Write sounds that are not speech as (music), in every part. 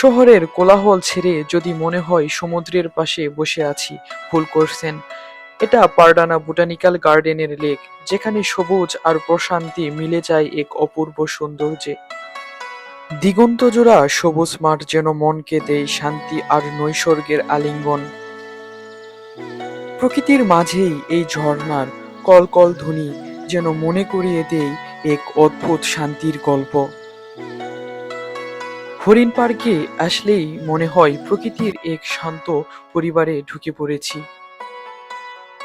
শহরের কোলাহল ছেড়ে যদি মনে হয় সমুদ্রের পাশে বসে আছি, ভুল করছেন। এটা পারডানা বোটানিক্যাল গার্ডেনের লেক, যেখানে সবুজ আর প্রশান্তি মিলে যায় এক অপূর্ব সৌন্দর্যে। দিগন্ত জোড়া সবুজ মাঠ যেন মনকে দেয় শান্তি আর নৈসর্গের আলিঙ্গন। প্রকৃতির মাঝেই এই ঝর্ণার কলকল ধ্বনি যেন মনে করিয়ে দেয় এক অদ্ভুত শান্তির গল্প। হরিণ পার্কে আসলেই মনে হয় প্রকৃতির এক শান্ত পরিবারে ঢুকে পড়েছি।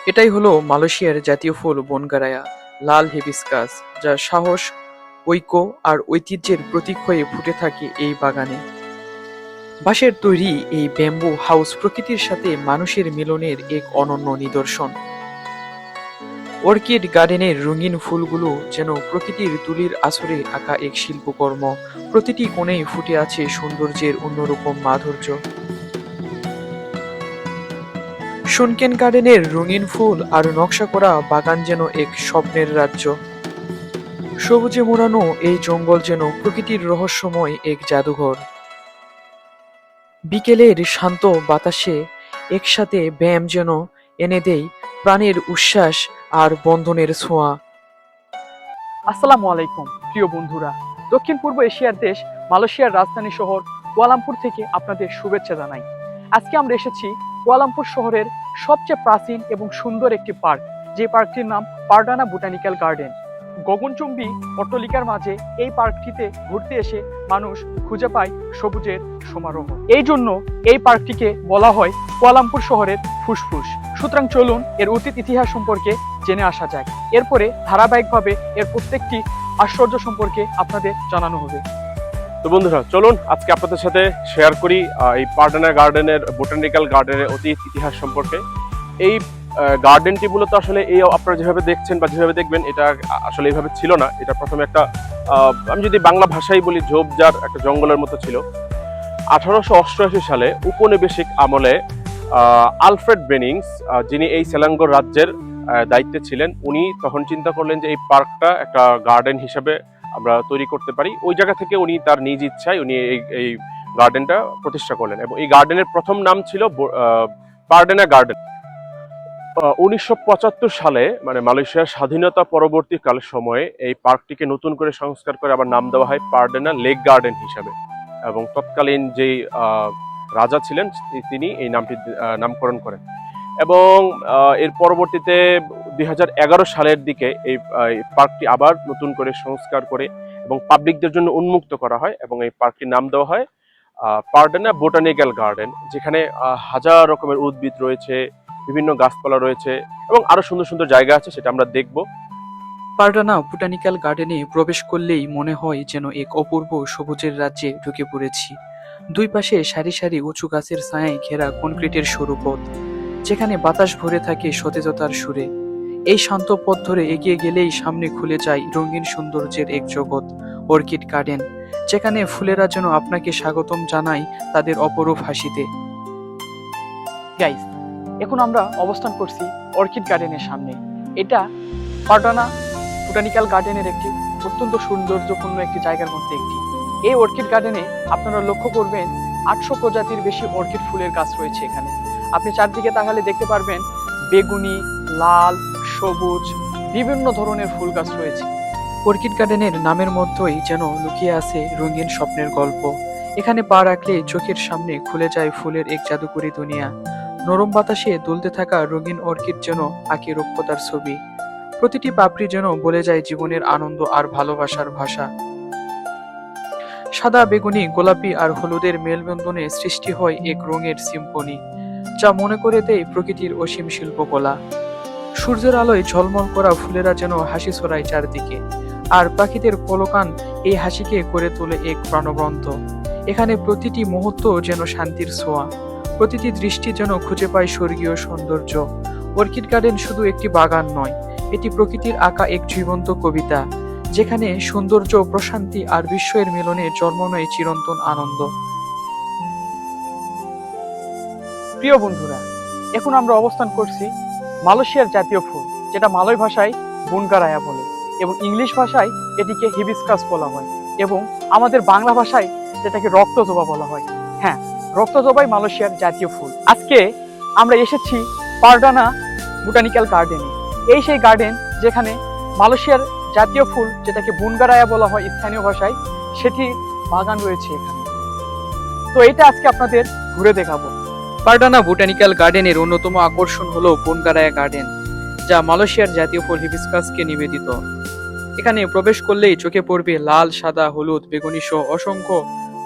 এটাই হলো মালয়েশিয়ার জাতীয় ফুল বনগারায়া, লাল হেবিস্কাস, যা সাহস, ঐক্য আর ঐতিহ্যের প্রতীক হয়ে ফুটে থাকে এই বাগানে। বাঁশের তৈরি এই ব্যাম্বু হাউস প্রকৃতির সাথে মানুষের মিলনের এক অনন্য নিদর্শন। অর্কিড গার্ডেনের রঙিন ফুলগুলো যেন প্রকৃতির তুলির আসরে আঁকা এক শিল্পকর্ম। প্রতিটি কোণেই ফুটে আছে সৌন্দর্যের অন্যরকম মাধুর্য। শুনকেন গার্ডেনের রঙিন ফুল আর নকশা করা বাগান যেন এক স্বপ্নের রাজ্য। সবুজে মোড়ানো এই জঙ্গল যেন প্রকৃতির রহস্যময় এক জাদুঘর। বিকেলের শান্ত বাতাসে একসাথে ব্যায়াম যেন এনে দেয় প্রাণের উচ্ছ্বাস আর বন্ধনের ছোঁয়া। আসসালামু আলাইকুম, প্রিয় বন্ধুরা। দক্ষিণ পূর্ব এশিয়ার দেশ, মালয়েশিয়ার রাজধানী শহর কুয়ালামপুর থেকে আপনাদের শুভেচ্ছা জানাই। আজকে আমরা এসেছি কুয়ালামপুর শহরের সবচেয়ে প্রাচীন এবং সুন্দর একটি পার্ক, যে পার্কটির নাম পারডানা বোটানিক্যাল গার্ডেন। গগনচুম্বী অট্টলিকার মাঝে এই পার্কটিতে ঘুরতে এসে মানুষ খুঁজে পায় সবুজের সমারোহ। এই জন্য এই পার্কটিকে বলা হয় কুয়ালামপুর শহরের ফুসফুস। সুতরাং চলুন এর অতীত ইতিহাস সম্পর্কে জেনে আসা যাক এরপরে ধারাবাহিকভাবে এর প্রত্যেকটি আশ্চর্য সম্পর্কে আপনাদের জানানো হবে। তো বন্ধুরা, চলুন আজকে আপনাদের সাথে শেয়ার করি এই পার্ডানা গার্ডেনের, বোটানিক্যাল গার্ডেনের অতীত ইতিহাস সম্পর্কে। এই গার্ডেনটি মূলত আসলে এই আপনারা যেভাবে দেখছেন বা যেভাবে দেখবেন, এটা আসলে এইভাবে ছিল না। এটা প্রথমে একটা আমি যদি বাংলা ভাষাই বলি, ঝোপঝাড় একটা জঙ্গলের মতো ছিল। আঠারোশো অষ্টআশি সালে উপনিবেশিক আমলে আলফ্রেড বেনিংস যিনি এই সেলাঙ্গোর রাজ্যের দায়িত্বে ছিলেন, উনি তখন চিন্তা করলেন যে এই পার্কটা একটা গার্ডেন হিসেবে আমরা তৈরি করতে পারি। ওই জায়গা থেকে উনি তার নিজ ইচ্ছায় উনি এই এই গার্ডেনটা প্রতিষ্ঠা করলেন এবং এই গার্ডেনের প্রথম নাম ছিল পার্ডেনা গার্ডেন। উনিশশো পঁচাত্তর সালে মানে মালয়েশিয়ার স্বাধীনতা পরবর্তীকাল সময়ে এই পার্কটিকে নতুন করে সংস্কার করে আবার নাম দেওয়া হয় পার্ডেনা লেক গার্ডেন হিসাবে এবং তৎকালীন যেই রাজা ছিলেন তিনি এই নামটি নামকরণ করেন। এবং এর পরবর্তীতে দুই হাজার এগারো সালের দিকে এই পার্কটি আবার নতুন করে সংস্কার করে এবং পাবলিকদের জন্য উন্মুক্ত করা হয় এবং এই পার্কটির নাম দেওয়া হয় পার্ডেনা বোটানিক্যাল গার্ডেন, যেখানে হাজার রকমের উদ্ভিদ রয়েছে, বিভিন্ন গাছপালা রয়েছে এবং আরও সুন্দর সুন্দর জায়গা আছে সেটা আমরা দেখব। পারডানা বোটানিক্যাল গার্ডেনে প্রবেশ করলেই মনে হয় যেন এক অপূর্ব সবুজের রাজ্যে ঢুকে পড়েছি। দুই পাশে সারি সারি উঁচু গাছের ছায়ায় ঘেরা কনক্রিটের সরু পথ। যেখানে বাতাস ভরে থাকে সতেজতার সুরে। এই শান্ত পথ ধরে এগিয়ে গেলেই সামনে খুলে যায় রঙিন সৌন্দর্যের এক জগৎ, অর্কিড গার্ডেন, যেখানে ফুলেরা যেন আপনাকে স্বাগতম জানায় তাদের অপরূপ হাসিতে। গাইস এখন আমরা অবস্থান করছি অর্কিড গার্ডেনের সামনে। এটা পাটানা বোটানিক্যাল গার্ডেনের একটি অত্যন্ত সৌন্দর্যপূর্ণ একটি জায়গার মধ্যে একটি। এই অর্কিড গার্ডেনে আপনারা লক্ষ্য করবেন আটশো প্রজাতির বেশি অর্কিড ফুলের গাছ রয়েছে এখানে। আপনি চারদিকে তাকালে দেখতে পারবেন বেগুনি, লাল, সবুজ, বিভিন্ন ধরনের ফুল গাছ রয়েছে। অর্কিড গার্ডেনের নামের মধ্যেই যেন লুকিয়ে আছে রঙিন স্বপ্নের গল্প। এখানে পা রাখলে চোখের সামনে খুলে যায় ফুলের এক জাদুকরী দুনিয়া। নরম বাতাসে দুলতে থাকা রঙিন অর্কিড যেন আঁকে রূপকতার ছবি। প্রতিটি পাপড়ি যেন বলে যায় জীবনের আনন্দ আর ভালোবাসার ভাষা। সাদা বেগুনি, গোলাপি আর হলুদের মেলবন্ধনে সৃষ্টি হয় এক রঙের সিম্ফনি। যা মনে করে দেয় প্রকৃতির অসীম শিল্পকলা। সূর্যের আলোয় ঝলমল করা ফুলেরা যেন হাসি ছড়ায় চারদিকে, আর পাখিদের কলকান এই হাসিকে করে তোলে এক প্রাণবন্ত। এখানে প্রতিটি মুহূর্ত যেন শান্তির ছোঁয়া, প্রতিটি দৃষ্টি যেন খুঁজে পায় স্বর্গীয় সৌন্দর্য। অর্কিড গার্ডেন শুধু একটি বাগান নয়, এটি প্রকৃতির আঁকা এক জীবন্ত কবিতা, যেখানে সৌন্দর্য, প্রশান্তি আর বিস্ময়ের মিলনে জন্ম নেয় চিরন্তন আনন্দ। প্রিয় বন্ধুরা, এখন আমরা অবস্থান করছি মালয়েশিয়ার জাতীয় ফুল, যেটা মালয় ভাষায় বুনগারায়া বলে এবং ইংলিশ ভাষায় এটিকে হিবিস্কাস বলা হয় এবং আমাদের বাংলা ভাষায় যেটাকে রক্তজবা বলা হয়। হ্যাঁ রক্তজবাই মালয়েশিয়ার জাতীয় ফুল। আজকে আমরা এসেছি পারডানা বোটানিক্যাল গার্ডেনে। এই সেই গার্ডেন যেখানে মালয়েশিয়ার জাতীয় ফুল, যেটাকে বুনগারায়া বলা হয় স্থানীয় ভাষায় সেটি বাগান রয়েছে এখানে। তো এটা আজকে আপনাদের ঘুরে দেখাবো। পারডানা বোটানিক্যাল গার্ডেনের অন্যতম আকর্ষণ হলো বনগারায়া গার্ডেন, যা মালয়েশিয়ার জাতীয় ফুল হিবিস্কাসকে নিবেদিত। এখানে প্রবেশ করলেই চোখে পড়বে লাল, সাদা, হলুদ, বেগুনি সহ অসংখ্য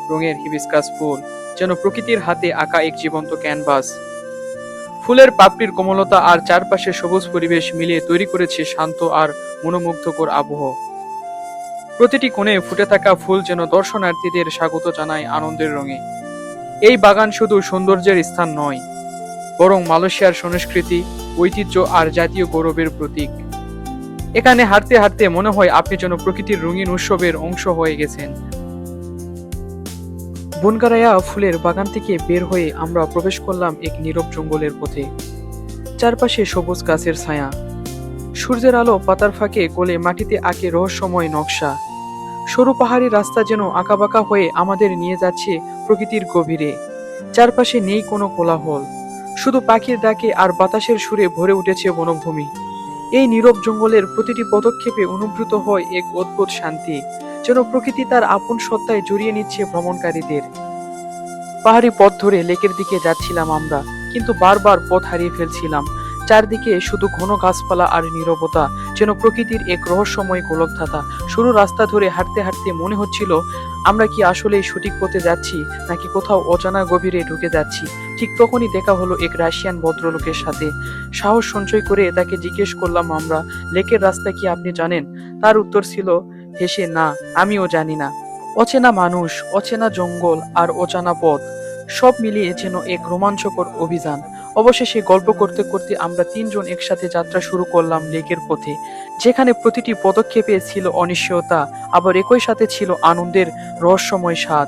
রঙের হিবিস্কাস ফুল, যেন প্রকৃতির হাতে আঁকা এক জীবন্ত ক্যানভাস। ফুলের পাপড়ির কোমলতা আর চারপাশে সবুজ পরিবেশ মিলিয়ে তৈরি করেছে শান্ত আর মনোমুগ্ধকর আবহ। প্রতিটি কোণে ফুটে থাকা ফুল যেন দর্শনার্থীদের স্বাগত জানায় আনন্দের রঙে। এই বাগান শুধু সৌন্দর্যের স্থান নয়, বরং মালয়েশিয়ার সংস্কৃতি, ঐতিহ্য আর জাতীয় গৌরবের প্রতীক। এখানে হাঁটতে হাঁটতে মনে হয় আপনি যেন প্রকৃতির রঙিন উৎসবের অংশ হয়ে গেছেন। বনগারায়া ফুলের বাগান থেকে বের হয়ে আমরা প্রবেশ করলাম এক নীরব জঙ্গলের পথে। চারপাশে সবুজ গাছের ছায়া। সূর্যের আলো পাতার ফাঁকে কোলে মাটিতে আঁকে রহস্যময় নকশা। সরু পাহাড়ি রাস্তা যেন আঁকাবাঁকা হয়ে আমাদের নিয়ে যাচ্ছে প্রকৃতির গভীরে। চারপাশে নেই কোনো কোলাহল। শুধু পাখির ডাকে আর বাতাসের সুরে ভরে উঠেছে বনভূমি। এই নীরব জঙ্গলের প্রতিটি পদক্ষেপে অনুভূত হয় এক অদ্ভুত শান্তি, যেন প্রকৃতি তার আপন সত্তায় জড়িয়ে নিচ্ছে ভ্রমণকারীদের। পাহাড়ি পথ ধরে লেকের দিকে যাচ্ছিলাম আমরা, কিন্তু বারবার পথ হারিয়ে ফেলছিলাম। চারদিকে শুধু ঘন গাছপালা আর নীরবতা, যেন প্রকৃতির এক রহস্যময় গোলকধাতা সরু রাস্তা ধরে হাঁটতে হাঁটতে মনে হচ্ছিল, আমরা কি আসলে সঠিক পথে যাচ্ছি, নাকি কোথাও অজানা গভীরে ঢুকে যাচ্ছি? ঠিক তখনই দেখা হলো এক রাশিয়ান ভদ্রলোকের সাথে। সাহস সঞ্চয় করে তাকে জিজ্ঞেস করলাম, আমরা লেকের রাস্তা কি আপনি জানেন? তার উত্তর ছিল, হেসে না, আমিও জানি না। অচেনা মানুষ, অচেনা জঙ্গল আর অজানা পথ, সব মিলিয়ে যেন এক রোমাঞ্চকর অভিযান। অবশেষে গল্প করতে করতে আমরা তিনজন একসাথে যাত্রা শুরু করলাম লেকের পথে। যেখানে প্রতিটি পদক্ষেপে ছিল অনিশ্চয়তা আবার একই সাথে ছিল আনন্দের রহস্যময় স্বাদ।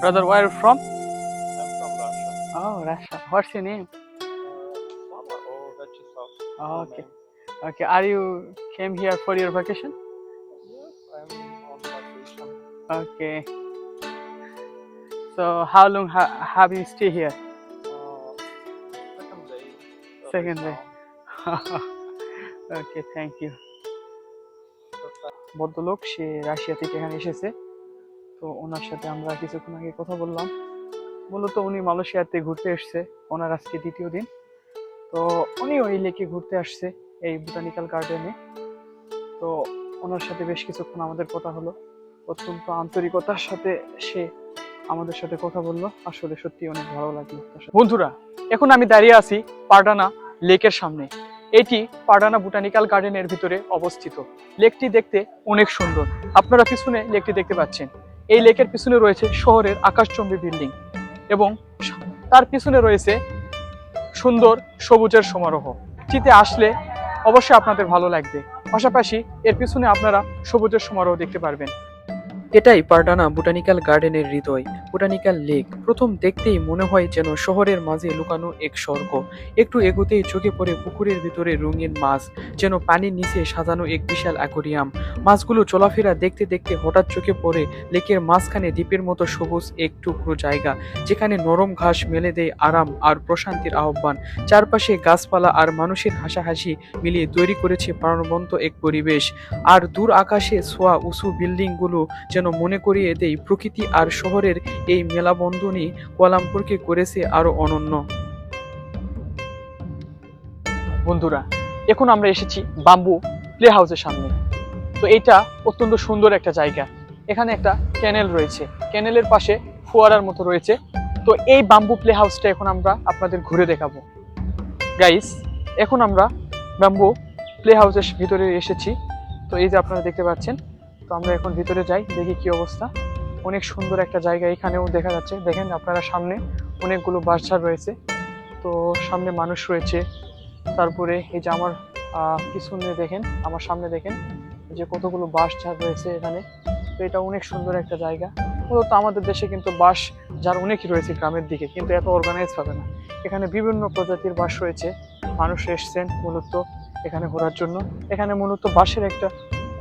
Brother where from oh Russia what's your name okay okay are you came here for your vacation okay so how long have you stay here (laughs) Thank you. So, uh, ভদ্রলোক সে রাশিয়া থেকে এখানে এসেছে। তো ওনার সাথে আমরা কিছুক্ষণ আগে কথা বললাম। মূলত উনি মালয়েশিয়াতে ঘুরতে এসেছে ওনার আজকে দ্বিতীয় দিন। তো উনি ওই লেকে ঘুরতে আসছে এই বোটানিক্যাল গার্ডেনে। তো ওনার সাথে বেশ কিছুক্ষণ আমাদের কথা হলো। অত্যন্ত আন্তরিকতার সাথে সে আমাদের সাথে কথা বলল। আসলে সত্যি অনেক ভালো লাগল। বন্ধুরা এখন আমি দাঁড়িয়ে আছি পাডানা লেকের সামনে। এটি পাডানা বোটানিক্যাল গার্ডেনের ভিতরে অবস্থিত। লেকটি দেখতে অনেক সুন্দর। আপনারা পিছনে লেকটি দেখতে পাচ্ছেন। এই লেকের পিছনে রয়েছে শহরের আকাশচম্বী বিল্ডিং এবং তার পিছনে রয়েছে সুন্দর সবুজের সমারোহ। চিতে আসলে অবশ্যই আপনাদের ভালো লাগবে। পাশাপাশি এর পিছনে আপনারা সবুজের সমারোহ দেখতে পারবেন। এটাই পারডানা বোটানিক্যাল গার্ডেনের হৃদয়, বোটানিক্যাল লেক। প্রথম দেখতেই মনে হয় যেন শহরের মাঝে লুকানো এক স্বর্গ। একটু এগোতেই চোখে পড়ে পুকুরের ভিতরে রঙিন মাছ, যেন পানির নিচে সাজানো এক বিশাল অ্যাকোরিয়াম। মাছগুলো চলাফেরা দেখতে দেখতে হঠাৎ চোখে পড়ে লেকের মাঝখানে দ্বীপের মতো সবুজ এক টুকরো জায়গা, যেখানে নরম ঘাস মেলে দেয় আরাম আর প্রশান্তির আহ্বান। চারপাশে গাছপালা আর মানুষের হাসাহাসি মিলিয়ে তৈরি করেছে প্রাণবন্ত এক পরিবেশ। আর দূর আকাশে ছোঁয়া উঁচু বিল্ডিংগুলো যেন মনে করিয়ে দেয় প্রকৃতি আর শহরের এই মেলাবন্ধনই কোয়ালামপুরকে করেছে আরও অনন্য। বন্ধুরা, এখন আমরা এসেছি বাম্বু প্লে হাউসের সামনে। তো এটা অত্যন্ত সুন্দর একটা জায়গা। এখানে একটা ক্যানেল রয়েছে। ক্যানেলের পাশে ফোয়ারার মতো রয়েছে। তো এই বাম্বু প্লে হাউসটা এখন আমরা আপনাদের ঘুরে দেখাবো। গাইস, এখন আমরা বাম্বু প্লে হাউসের ভিতরে এসেছি। তো এই যে আপনারা দেখতে পাচ্ছেন তো আমরা এখন ভিতরে যাই, দেখি কি অবস্থা। অনেক সুন্দর একটা জায়গা এখানেও দেখা যাচ্ছে। দেখেন আপনারা সামনে অনেকগুলো বাসঝাড় রয়েছে। তো সামনে মানুষ রয়েছে। তারপরে এই যে আমার পিছনে দেখেন, আমার সামনে দেখেন যে কতগুলো বাঁশ ঝাড় রয়েছে এখানে। তো এটা অনেক সুন্দর একটা জায়গা। মূলত আমাদের দেশে কিন্তু বাঁশ যার অনেকই রয়েছে গ্রামের দিকে, কিন্তু এত অর্গানাইজ হবে না। এখানে বিভিন্ন প্রজাতির বাঁশ রয়েছে। মানুষ এসছেন মূলত এখানে ঘোরার জন্য। এখানে মূলত বাঁশের একটা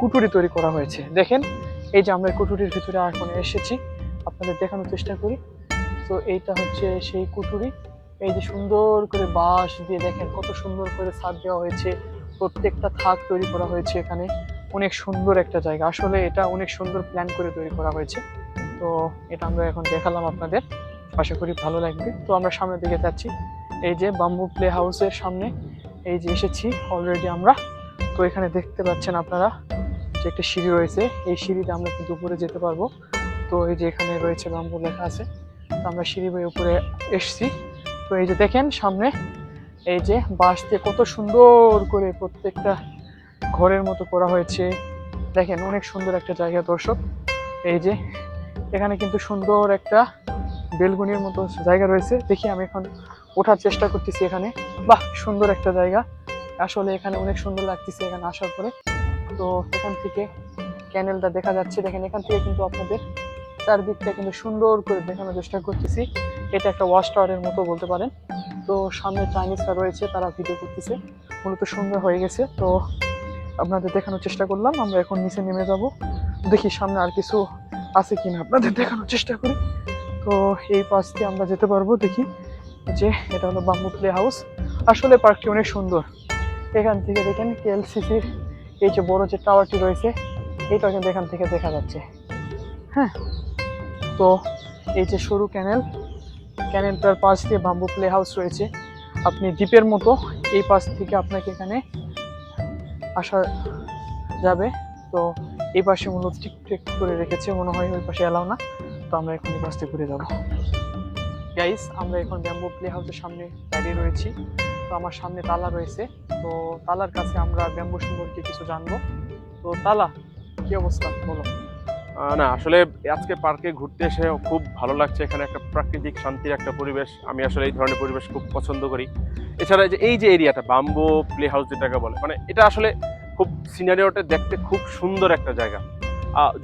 কুটুরি তৈরি করা হয়েছে। দেখেন, এই যে আমরা কুটুরির ভিতরে এখন এসেছি, আপনাদের দেখানোর চেষ্টা করি। তো এইটা হচ্ছে সেই কুটুরি। এই যে সুন্দর করে বাঁশ দিয়ে দেখেন, কত সুন্দর করে ছাদ দেওয়া হয়েছে। প্রত্যেকটা থাক তৈরি করা হয়েছে এখানে। অনেক সুন্দর একটা জায়গা। আসলে এটা অনেক সুন্দর প্ল্যান করে তৈরি করা হয়েছে। তো এটা আমরা এখন দেখালাম আপনাদের। আশা করি ভালো লাগবে। তো আমরা সামনের দিকে যাচ্ছি। এই যে বাম্বু প্লে হাউসের সামনে এই যে এসেছি অলরেডি আমরা। তো এখানে দেখতে পাচ্ছেন আপনারা যে একটা সিঁড়ি রয়েছে, এই সিঁড়িতে আমরা কিন্তু উপরে যেতে পারব। তো এই যে এখানে রয়েছে বাম্বু লেখা আছে, তো আমরা সিঁড়ি বয়ে উপরে এসছি। তো এই যে দেখেন সামনে, এই যে বাঁশ দিয়ে কত সুন্দর করে প্রত্যেকটা ঘরের মতো করা হয়েছে। দেখেন অনেক সুন্দর একটা জায়গা, দর্শক। এই যে এখানে কিন্তু সুন্দর একটা বেলগুনির মতো জায়গা রয়েছে। দেখি আমি এখন ওঠার চেষ্টা করতেছি এখানে। বাহ, সুন্দর একটা জায়গা। আসলে এখানে অনেক সুন্দর লাগতেছে এখানে আসার পরে। তো এখান থেকে ক্যানেলটা দেখা যাচ্ছে। দেখেন, এখান থেকে কিন্তু আপনাদের চারদিকটা কিন্তু সুন্দর করে দেখানোর চেষ্টা করতেছি। এটা একটা ওয়াশ টাওয়ারের মতো বলতে পারেন। তো সামনে চাইনিজরা রয়েছে, তারা ভিডিও করতেছে। মূলত সুন্দর হয়ে গেছে, তো আপনাদের দেখানোর চেষ্টা করলাম। আমরা এখন নিচে নেমে যাব। দেখি সামনে আর কিছু আছে কিনা আপনাদের দেখানোর চেষ্টা করি। তো এই পাশ দিয়ে আমরা যেতে পারব, দেখি। যে এটা হলো বাম্বু প্লে হাউস আসলে পার্কটি অনেক সুন্দর। এখান থেকে দেখেন কেএলসিসির এই যে বড় যে টাওয়ারটি রয়েছে, এইটা কিন্তু এখান থেকে দেখা যাচ্ছে। হ্যাঁ তো এই যে সরু ক্যানেল ক্যানেলটার পাশ দিয়ে বাম্বু প্লে হাউস রয়েছে। আপনি দ্বীপের মতো এই পাশ থেকে আপনাকে এখানে আসা যাবে। তো এই পাশে মূলত ঠিক ঠিক করে রেখেছে, মনে হয় ওই পাশে এলাও না। তো আমরা এখন এই পাশ থেকে ঘুরে যাব। গাইস আমরা এখন ব্যাম্বু প্লে হাউসের সামনে দাঁড়িয়ে রয়েছি। তো আমার সামনে তালা রয়েছে। তো তালার কাছে আমরা ব্যাম্বু সম্পর্কে কিছু জানব। তো তালা, কি অবস্থা বলো? না, আসলে আজকে পার্কে ঘুরতে এসে খুব ভালো লাগছে। এখানে একটা প্রাকৃতিক শান্তির একটা পরিবেশ। আমি আসলে এই ধরনের পরিবেশ খুব পছন্দ করি। এছাড়া যে, এই যে এরিয়াটা বাম্বো প্লে হাউস যেটাকে বলে মানে এটা আসলে খুব সিনারিওটা দেখতে খুব সুন্দর একটা জায়গা।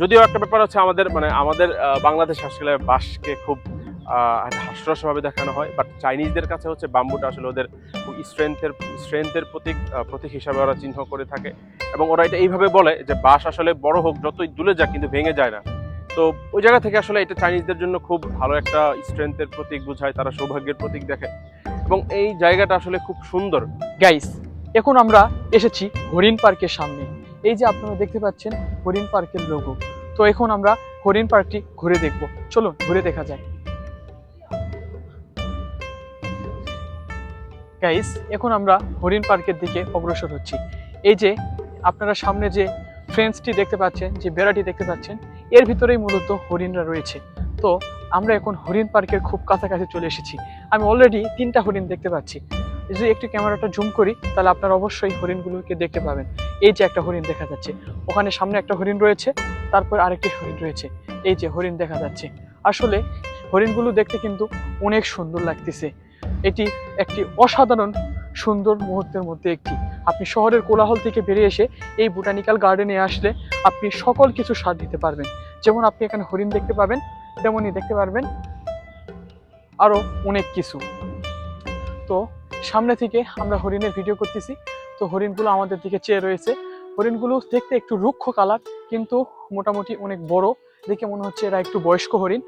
যদিও একটা ব্যাপার হচ্ছে আমাদের মানে আমাদের বাংলাদেশ আসলে বাসকে খুব হাস্যরসভাবে দেখানো হয় বাট চাইনিজদের কাছে হচ্ছে বাম্বুটা আসলে ওদের স্ট্রেংথের স্ট্রেংথের প্রতীক প্রতীক হিসাবে ওরা চিহ্ন করে থাকে। এবং ওরা এটা এইভাবে বলে যে বাঁশ আসলে বড় হোক, যতই দূরে যাক, কিন্তু ভেঙে যায় না। তো ওই জায়গা থেকে আসলে এটা চাইনিজদের জন্য খুব ভালো একটা স্ট্রেংথের প্রতীক বোঝায়, তারা সৌভাগ্যের প্রতীক দেখে। এবং এই জায়গাটা আসলে খুব সুন্দর। গাইস এখন আমরা এসেছি হরিণ পার্কের সামনে। এই যে আপনারা দেখতে পাচ্ছেন হরিণ পার্কের লোগো তো এখন আমরা হরিণ পার্কটি ঘুরে দেখব। চলুন, ঘুরে দেখা যায় গাইস এখন আমরা হরিণ পার্কের দিকে অগ্রসর হচ্ছি। এই যে আপনারা সামনে যে ফ্রেন্সটি দেখতে পাচ্ছেন, যে বেড়াটি দেখতে পাচ্ছেন, এর ভিতরেই মূলত হরিণরা রয়েছে। তো আমরা এখন হরিণ পার্কের খুব কাছাকাছি চলে এসেছি। আমি অলরেডি তিনটা হরিণ দেখতে পাচ্ছি। যদি একটু ক্যামেরাটা জুম করি, তাহলে আপনারা অবশ্যই হরিণগুলোকে দেখতে পাবেন। এই যে একটা হরিণ দেখা যাচ্ছে। ওখানে সামনে একটা হরিণ রয়েছে, তারপর আরেকটি হরিণ রয়েছে। এই যে হরিণ দেখা যাচ্ছে। আসলে হরিণগুলো দেখতে কিন্তু অনেক সুন্দর লাগতেছে। এটি একটি অসাধারণ সুন্দর মুহূর্তের মধ্যে একটি। আপনি শহরের কোলাহল থেকে বেরিয়ে এসে এই বোটানিক্যাল গার্ডেনে আসলে আপনি সকল কিছু স্বাদ দিতে পারবেন। যেমন আপনি এখানে হরিণ দেখতে পাবেন, তেমনই দেখতে পারবেন আরও অনেক কিছু। তো সামনে থেকে আমরা হরিণের ভিডিও করতেছি। তো হরিণগুলো আমাদের দিকে চেয়ে রয়েছে। হরিণগুলো দেখতে একটু রুক্ষ কালার, কিন্তু মোটামুটি অনেক বড়। দেখে মনে হচ্ছে এরা একটু বয়স্ক হরিণ।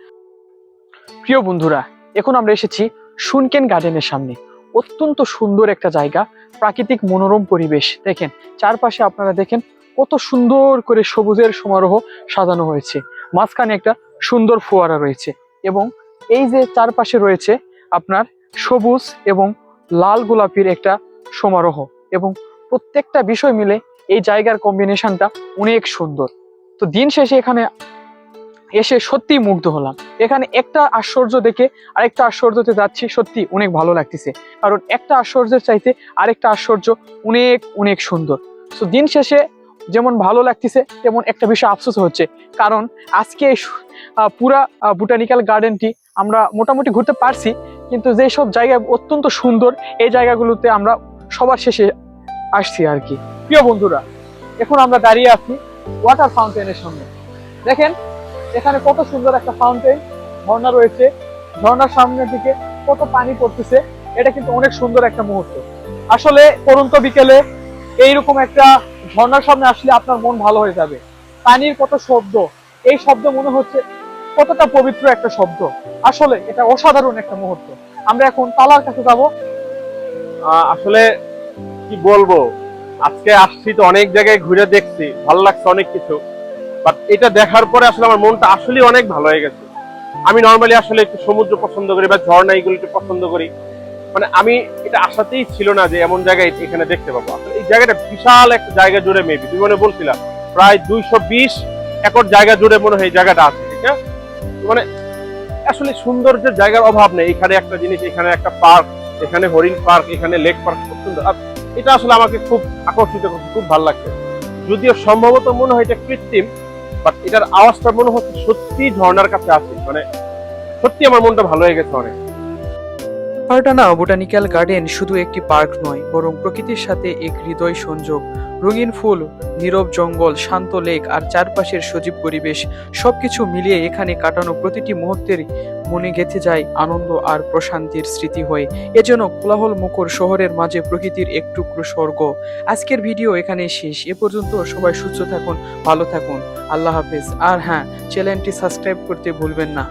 প্রিয় বন্ধুরা, এখন আমরা এসেছি সুনকেন গার্ডেনের সামনে। অত্যন্ত সুন্দর একটা জায়গা, প্রাকৃতিক মনোরম পরিবেশ। দেখেন, চারপাশে আপনারা দেখেন কত সুন্দর করে সবুজের সমারোহ সাজানো হয়েছে। মাঝখানে একটা সুন্দর ফোয়ারা রয়েছে এবং এই যে চারপাশে রয়েছে আপনার সবুজ এবং লাল গোলাপির একটা সমারোহ এবং প্রত্যেকটা বিষয় মিলে এই জায়গার কম্বিনেশনটা অনেক সুন্দর। তো দিন শেষে এখানে এসে সত্যি মুগ্ধ হলাম। এখানে একটা আশ্চর্য দেখে আরেকটা আশ্চর্যতে যাচ্ছি সত্যি অনেক ভালো লাগতেছে। কারণ একটা আশ্চর্যের চাইতে আরেকটা আশ্চর্য অনেক অনেক সুন্দর। তো দিন শেষে যেমন ভালো লাগতেছে, তেমন একটা বিষয় আফসোস হচ্ছে। কারণ আজকে এই পুরা বোটানিক্যাল গার্ডেনটি আমরা মোটামুটি ঘুরতে পারছি, কিন্তু যেসব জায়গা অত্যন্ত সুন্দর, এই জায়গাগুলোতে আমরা সবার শেষে আসছি আর কি। প্রিয় বন্ধুরা, এখন আমরা দাঁড়িয়ে আছি ওয়াটার ফাউন্টেনের সামনে। দেখেন এখানে কত সুন্দর একটা ফাউন্টেন ঝর্ণা রয়েছে। ঝর্ণার সামনের দিকে কত পানি পড়তেছে, এটা কিন্তু অনেক সুন্দর একটা মুহূর্ত। আসলে পরন্ত বিকেলে, এইরকম একটা ঝর্ণার সামনে আসলে আপনার মন ভালো হয়ে যাবে। পানির কত শব্দ, এই শব্দ মনে হচ্ছে কতটা পবিত্র একটা শব্দ। আসলে এটা অসাধারণ একটা মুহূর্ত। আমরা এখন তালার কাছে যাব। আসলে কি বলব, আজকে আসছি তো অনেক জায়গায় ঘুরে দেখছি, ভালো লাগছে অনেক কিছু। বাট এটা দেখার পরে আসলে আমার মনটা আসলে অনেক ভালো হয়ে গেছে। আমি নর্মালি আসলে একটু সমুদ্র পছন্দ করি বা ঝর্ণা এগুলো একটু পছন্দ করি। মানে আমি এটা আশাতেই ছিল না যে এমন জায়গায় এখানে দেখতে পাবো। আসলে এই জায়গাটা বিশাল একটা জায়গা জুড়ে মেবি তুমি মনে বলছিলাম প্রায় দুইশো বিশ একর জায়গা জুড়ে মনে হয় এই জায়গাটা আছে, ঠিক আছে? মানে আসলে সৌন্দর্যের জায়গার অভাব নেই। এখানে একটা জিনিস, এখানে একটা পার্ক, এখানে হরিণ পার্ক, এখানে লেক পার্ক খুব সুন্দর। আর এটা আসলে আমাকে খুব আকর্ষিত করছে, খুব ভালো লাগছে। যদিও সম্ভবত মনে হয় এটা কৃত্রিম বাট এটার আওয়াজটা মনে হচ্ছে সত্যি ঝর্ণার কাছে আছে। মানে সত্যি আমার মনটা ভালো হয়ে গেছে অনেক। পার্টানা বোটানিক্যাল গার্ডেন শুধু একটি পার্ক নয়, বরং প্রকৃতির সাথে এক হৃদয় সংযোগ। রঙিন ফুল, নীরব জঙ্গল, শান্ত লেক আর চারপাশের সজীব পরিবেশ, সবকিছু মিলিয়ে এখানে কাটানো প্রতিটি মুহূর্তের মনে গেঁথে যায় আনন্দ আর প্রশান্তির স্মৃতি হয়ে। এজন্য কোলাহল মুখর শহরের মাঝে প্রকৃতির এক টুকরো স্বর্গ। আজকের ভিডিও এখানে শেষ। এ পর্যন্ত সবাই সুস্থ থাকুন, ভালো থাকুন। আল্লাহ হাফেজ। আর হ্যাঁ চ্যানেলটি সাবস্ক্রাইব করতে ভুলবেন না।